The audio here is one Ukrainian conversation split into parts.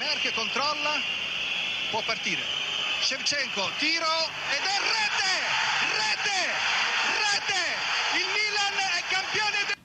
Merck controlla, può partire. Shevchenko, tiro ed è rete! Rete! Rete! Il Milan è campione del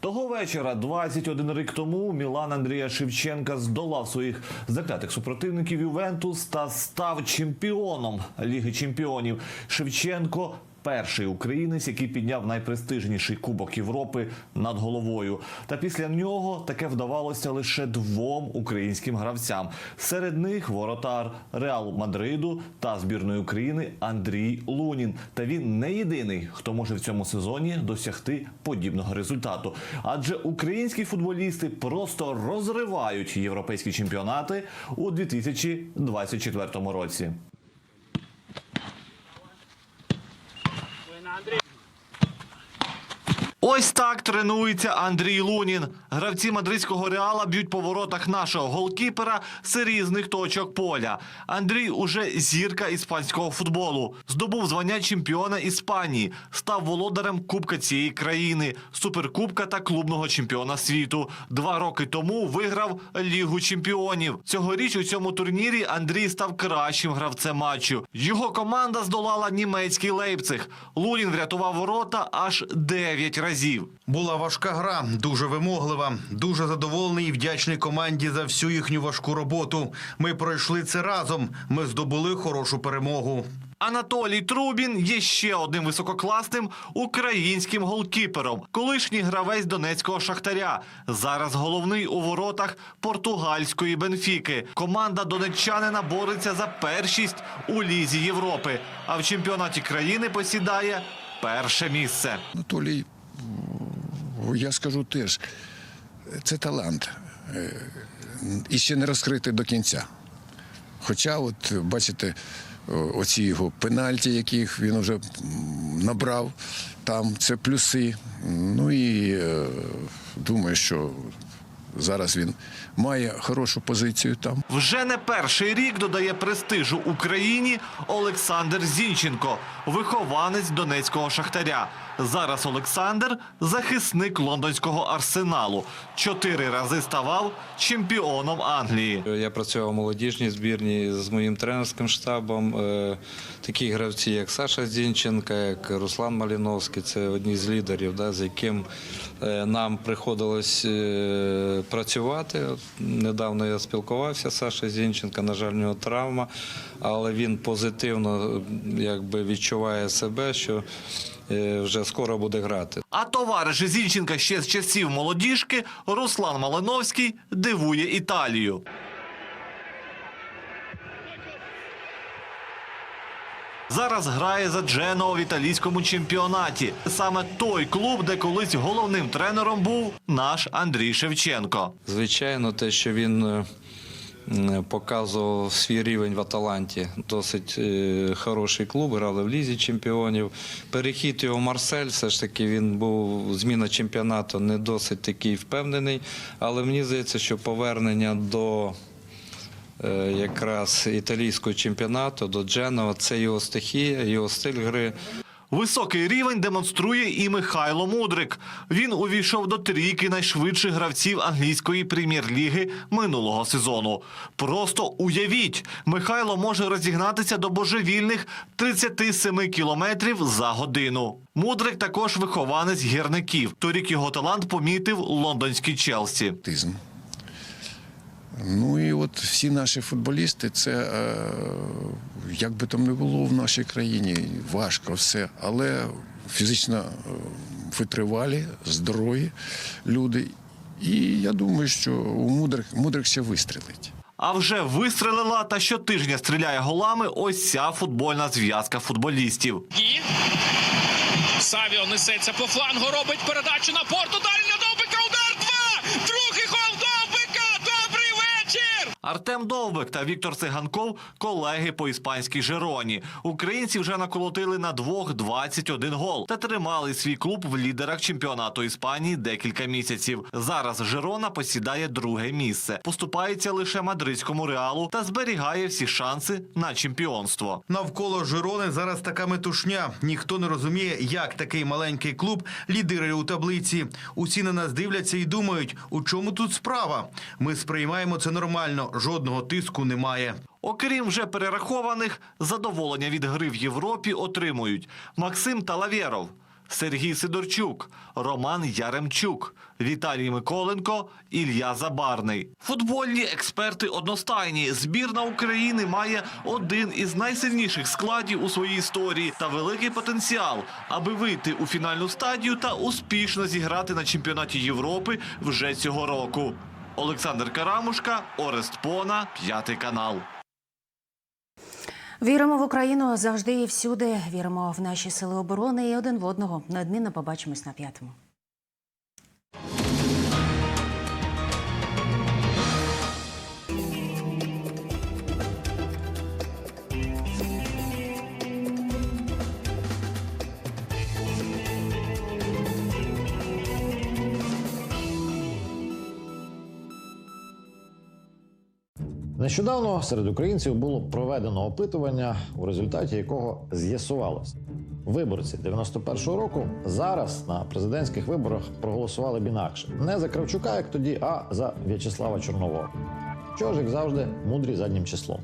Того вечора, 21 рік тому, Мілан Андрія Шевченка здолав своїх заклятих супротивників Ювентус та став чемпіоном Ліги Чемпіонів. Шевченко. Перший українець, який підняв найпрестижніший кубок Європи над головою. Та після нього таке вдавалося лише двом українським гравцям. Серед них воротар Реал Мадриду та збірної України Андрій Лунін. Та він не єдиний, хто може в цьому сезоні досягти подібного результату. Адже українські футболісти просто розривають європейські чемпіонати у 2024 році. Andrei. Ось так тренується Андрій Лунін. Гравці мадридського реала б'ють по воротах нашого голкіпера з різних точок поля. Андрій уже зірка іспанського футболу. Здобув звання чемпіона Іспанії, став володарем Кубка цієї країни, суперкубка та клубного чемпіона світу. Два роки тому виграв Лігу чемпіонів. Цьогоріч у цьому турнірі Андрій став кращим гравцем матчу. Його команда здолала німецький Лейпциг. Лунін врятував ворота аж 9 разів. Була важка гра, дуже вимоглива. Дуже задоволений і вдячний команді за всю їхню важку роботу. Ми пройшли це разом. Ми здобули хорошу перемогу. Анатолій Трубін є ще одним висококласним українським голкіпером, колишній гравець донецького шахтаря. Зараз головний у воротах португальської Бенфіки. Команда донеччанина бореться за першість у лізі Європи, а в чемпіонаті країни посідає перше місце. Анатолій, я скажу теж, це талант. Е, І ще не розкритий до кінця. Хоча, от бачите, оці його пенальті, яких він вже набрав, там це плюси. Ну і е, думаю, що зараз він має хорошу позицію там. Вже не перший рік додає престижу Україні Олександр Зінченко, вихованець донецького шахтаря. Зараз Олександр захисник лондонського арсеналу. Чотири рази ставав чемпіоном Англії. Я працював у молодіжній збірні з моїм тренерським штабом. Е, Такі гравці, як Саша Зінченка, як Руслан Маліновський, це одні з лідерів, да, з яким е, нам приходилось е, працювати. Недавно я спілкувався з Сашою Зінченко, на жаль, в нього травма, але він позитивно якби, відчуває себе, що е, вже скоро буде грати. А товариш Зінченка ще з часів молодіжки Руслан Малиновський дивує Італію. Зараз грає за Дженоа в італійському чемпіонаті. Саме той клуб, де колись головним тренером був наш Андрій Шевченко. Звичайно, те, що він е, показував свій рівень в Аталанті. Досить е, хороший клуб, грали в Лізі чемпіонів. Перехід його в Марсель, все ж таки він був зміна чемпіонату не досить такий впевнений. Але мені здається, що повернення до е, якраз італійського чемпіонату, до Дженова, це його стихія, його стиль гри. Високий рівень демонструє і Михайло Мудрик. Він увійшов до трійки найшвидших гравців англійської прем'єр-ліги минулого сезону. Просто уявіть, Михайло може розігнатися до божевільних 37 кілометрів за годину. Мудрик також вихованець гірників. Торік його талант помітив лондонський Челсі. Ну і от всі наші футболісти, це е, як би там не було в нашій країні, важко все, але фізично е, витривалі, здорові люди. І я думаю, що у мудрих, мудрих ще вистрілить. А вже вистрелила та щотижня стріляє голами ось ця футбольна зв'язка футболістів. І Савіо несеться по флангу, робить передачу на порту. Далі на Довбика. Удар два! Другий гол Довбика! Добрий вечір! Артем Довбик та Віктор Циганков колеги по іспанській Жероні. Українці вже наколотили на двох 21 гол та тримали свій клуб в лідерах чемпіонату Іспанії декілька місяців. Зараз Жерона посідає друге місце, поступається лише мадридському реалу та зберігає всі шанси на чемпіонство. Навколо Жирони зараз така метушня. Ніхто не розуміє, як такий маленький клуб лідирує у таблиці. Усі на нас дивляться і думають, у чому тут справа. Ми сприймаємо це нормально. Жодного тиску немає. Окрім вже перерахованих, задоволення від гри в Європі отримують Максим Талавєров, Сергій Сидорчук, Роман Яремчук, Віталій Миколенко, Ілля Забарний. Футбольні експерти одностайні. Збірна України має один із найсильніших складів у своїй історії та великий потенціал, аби вийти у фінальну стадію та успішно зіграти на чемпіонаті Європи вже цього року. Олександр Карамушка, Орест Пона, п'ятий канал. Віримо в Україну завжди і всюди. Віримо в наші сили оборони і один в одного. Неодмінно побачимось на п'ятому. Нещодавно серед українців було проведено опитування, у результаті якого з'ясувалося. Виборці 91-го року зараз на президентських виборах проголосували б інакше. Не за Кравчука, як тоді, а за В'ячеслава Чорнового. Що ж, як завжди, мудрі заднім числом.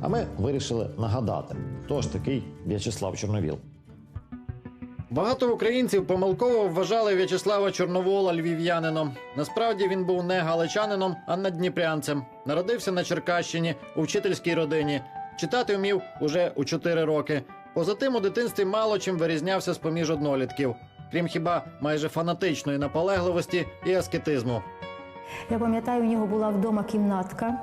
А ми вирішили нагадати, хто ж такий В'ячеслав Чорновіл. Багато українців помилково вважали В'ячеслава Чорновола львів'янином. Насправді він був не галичанином, а наддніпрянцем. Народився на Черкащині у вчительській родині. Читати вмів уже у 4 роки. Поза тим у дитинстві мало чим вирізнявся з поміж однолітків, крім хіба майже фанатичної наполегливості і аскетизму. Я пам'ятаю, у нього була вдома кімнатка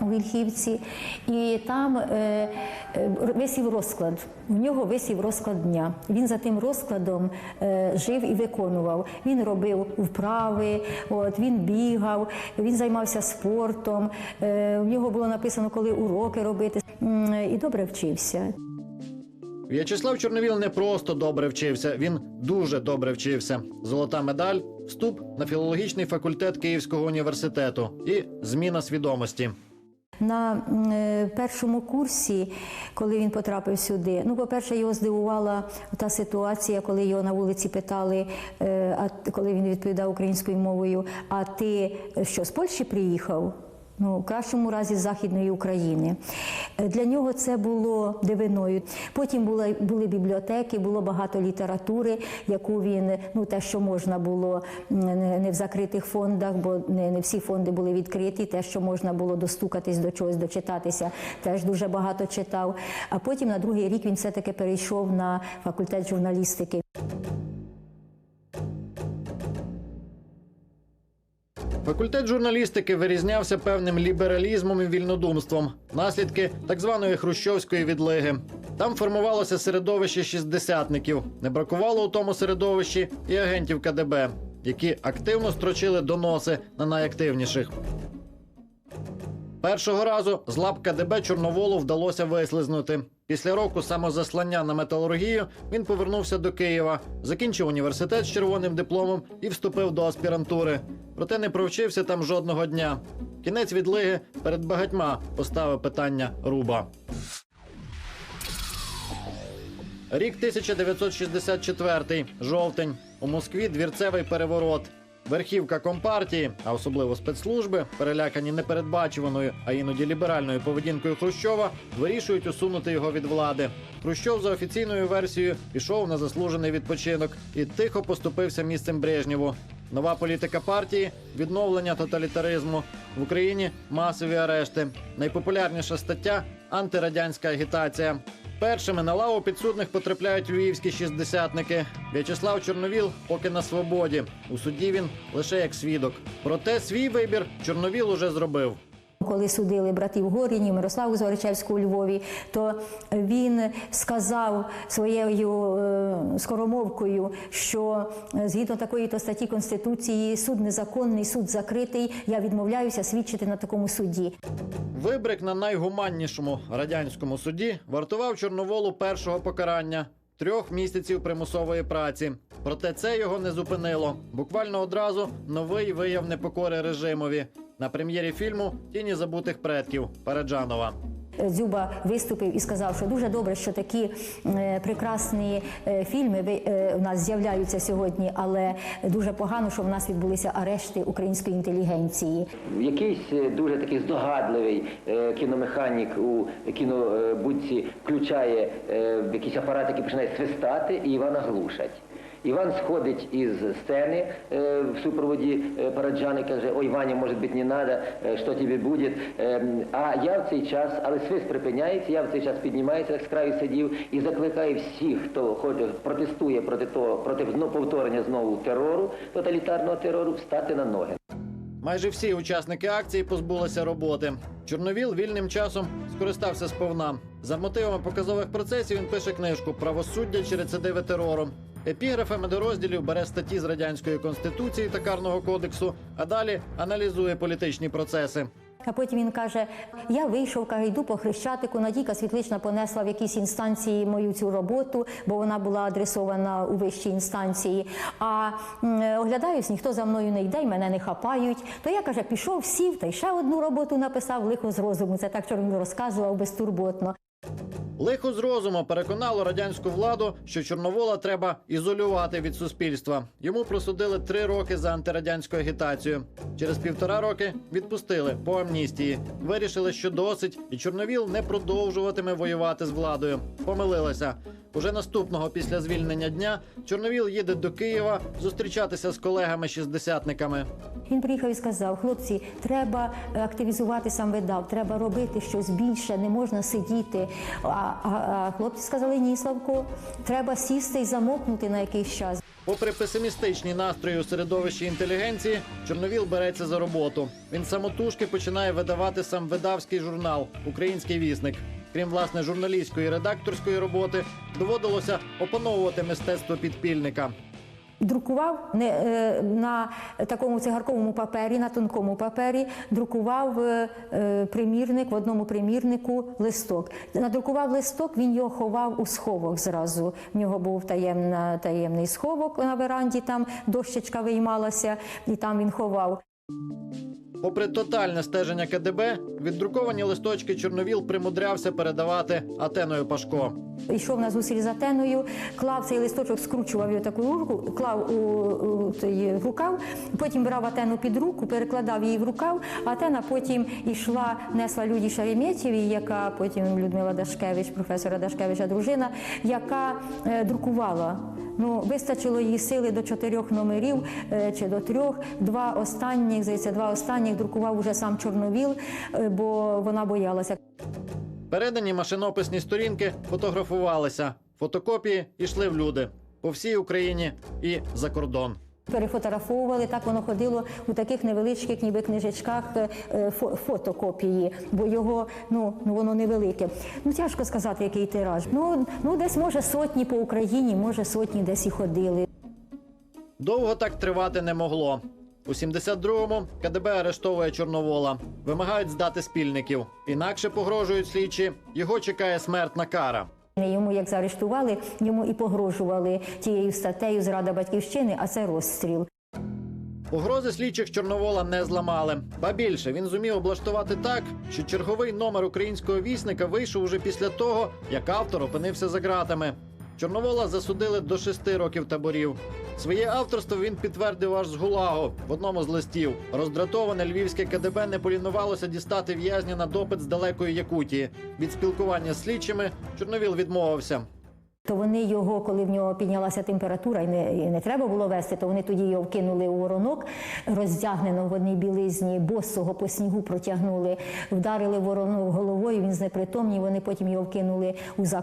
у Вільхівці, і там е, е, висів розклад. У нього висів розклад дня. Він за тим розкладом е, жив і виконував. Він робив вправи, от, він бігав, він займався спортом. Е, у нього було написано, коли уроки робити, і добре вчився. В'ячеслав Чорновіл не просто добре вчився, він дуже добре вчився. Золота медаль, вступ на філологічний факультет Київського університету і зміна свідомості. На е, першому курсі, коли він потрапив сюди, ну, по-перше, його здивувала та ситуація, коли його на вулиці питали, е, коли він відповідав українською мовою, а ти е, що, з Польщі приїхав? Ну, в кращому разі Західної України. Е, Для нього це було дивиною. Потім були, були бібліотеки, було багато літератури, яку він, ну те, що можна було не в закритих фондах, бо не, не всі фонди були відкриті. Те, що можна було достукатись до чогось, дочитатися, теж дуже багато читав. А потім на другий рік він все-таки перейшов на факультет журналістики. Факультет журналістики вирізнявся певним лібералізмом і вільнодумством, наслідки так званої хрущовської відлиги. Там формувалося середовище шістдесятників. Не бракувало у тому середовищі і агентів КДБ, які активно строчили доноси на найактивніших. Першого разу з лап КДБ Чорноволу вдалося вислизнути. Після року самозаслання на металургію він повернувся до Києва, закінчив університет з червоним дипломом і вступив до аспірантури. Проте не провчився там жодного дня. Кінець відлиги перед багатьма поставив питання Руба. Рік 1964, жовтень. У Москві двірцевий переворот. Верхівка компартії, а особливо спецслужби, перелякані непередбачуваною, а іноді ліберальною поведінкою Хрущова, вирішують усунути його від влади. Хрущов за офіційною версією пішов на заслужений відпочинок і тихо поступився місцем Брежнєву. Нова політика партії відновлення тоталітаризму в Україні масові арешти. Найпопулярніша стаття антирадянська агітація. Першими на лаву підсудних потрапляють львівські шістдесятники. В'ячеслав Чорновіл поки на свободі. У суді він лише як свідок. Проте свій вибір Чорновіл уже зробив. Коли судили братів Горінів, Мирославу Зоричевську у Львові, то він сказав своєю е, скоромовкою, що е, згідно такої то статті Конституції суд незаконний, суд закритий. Я відмовляюся свідчити на такому суді. Вибрик на найгуманнішому радянському суді вартував Чорноволу першого покарання трьох місяців примусової праці. Проте це його не зупинило. Буквально одразу новий вияв непокори режимові на прем'єрі фільму Тіні забутих предків Параджанова. Дзюба виступив і сказав, що дуже добре, що такі е, прекрасні е, фільми ви- е, у нас з'являються сьогодні, але дуже погано, що в нас відбулися арешти української інтелігенції. Якийсь дуже такий здогадливий е, кіномеханік у кінобудці включає е, якийсь апарат, який починає свистати, і Івана глушать. Іван сходить із сцени е, в супроводі е, Параджани, каже, ой, Ваня, може бути, не е, що тобі буде. Е, А я в цей час, але свист припиняється, я в цей час піднімаюся, як з краю сидів, і закликаю всіх, хто хоче, протестує проти того, проти знову повторення знову терору, тоталітарного терору, встати на ноги. Майже всі учасники акції позбулися роботи. Чорновіл вільним часом скористався сповна. За мотивами показових процесів він пише книжку Правосуддя чи рецидиви терору. Епіграфами до розділів бере статті з радянської конституції та карного кодексу, а далі аналізує політичні процеси. А потім він каже: Я вийшов, каже, йду по хрещатику. Надійка Світлична понесла в якійсь інстанції мою цю роботу, бо вона була адресована у вищій інстанції. А оглядаюсь, ніхто за мною не йде, і мене не хапають. То я каже, пішов, сів та й ще одну роботу написав лихо з розуму. Це так, чорно розказував безтурботно. Лихо з розуму переконало радянську владу, що Чорновола треба ізолювати від суспільства. Йому просудили три роки за антирадянську агітацію. Через півтора роки відпустили по амністії. Вирішили, що досить, і Чорновіл не продовжуватиме воювати з владою. Помилилися. Уже наступного після звільнення дня Чорновіл їде до Києва зустрічатися з колегами-шістдесятниками. Він приїхав і сказав: хлопці, треба активізувати сам видав, треба робити щось більше, не можна сидіти. А, а, а хлопці сказали: ні, Славко, треба сісти і замокнути на якийсь час. Попри песимістичні настрої у середовищі інтелігенції, Чорновіл береться за роботу. Він самотужки починає видавати сам видавський журнал Український вісник. Крім власне журналістської і редакторської роботи, доводилося опановувати мистецтво підпільника. Друкував не е, на такому цигарковому папері, на тонкому папері, друкував е, е, примірник в одному примірнику листок. Надрукував листок, він його ховав у сховок зразу. В нього був таємна, таємний сховок на веранді, там дощечка виймалася, і там він ховав. Попри тотальне стеження КДБ, віддруковані листочки Чорновіл примудрявся передавати Атеною Пашко. Йшов на зустріч з Атеною, клав цей листочок, скручував його таку руку, клав у, у той рукав, потім брав Атену під руку, перекладав її в рукав. Атена потім йшла, несла Люді Шереметєвій, яка потім Людмила Дашкевич, професора Дашкевича, дружина, яка е, друкувала. Ну, вистачило її сили до чотирьох номерів е, чи до трьох. Два останніх, здається, два останніх друкував уже сам Чорновіл, е, бо вона боялася. Передані машинописні сторінки фотографувалися. Фотокопії йшли в люди по всій Україні і за кордон. Перефотографовували, так воно ходило у таких невеличких, ніби книжечках е, фотокопії, бо його ну, ну воно невелике. Ну тяжко сказати, який тираж. Ну, ну десь може сотні по Україні, може сотні десь і ходили. Довго так тривати не могло. У 72-му КДБ арештовує Чорновола, вимагають здати спільників. Інакше погрожують слідчі. Його чекає смертна кара. Йому як заарештували, йому і погрожували тією статтею зрада батьківщини, а це розстріл. Угрози слідчих Чорновола не зламали. Ба більше він зумів облаштувати так, що черговий номер українського вісника вийшов уже після того, як автор опинився за ґратами. Чорновола засудили до шести років таборів. Своє авторство він підтвердив аж з Гулагу в одному з листів. Роздратоване львівське КДБ не полінувалося дістати в'язня на допит з далекої Якутії. Від спілкування з слідчими Чорновіл відмовився. То вони його, коли в нього піднялася температура і не, і не треба було вести, то вони тоді його вкинули у воронок, роздягнено в одній білизні, босого по снігу протягнули, вдарили воронок головою, він знепритомнів, вони потім його вкинули у зак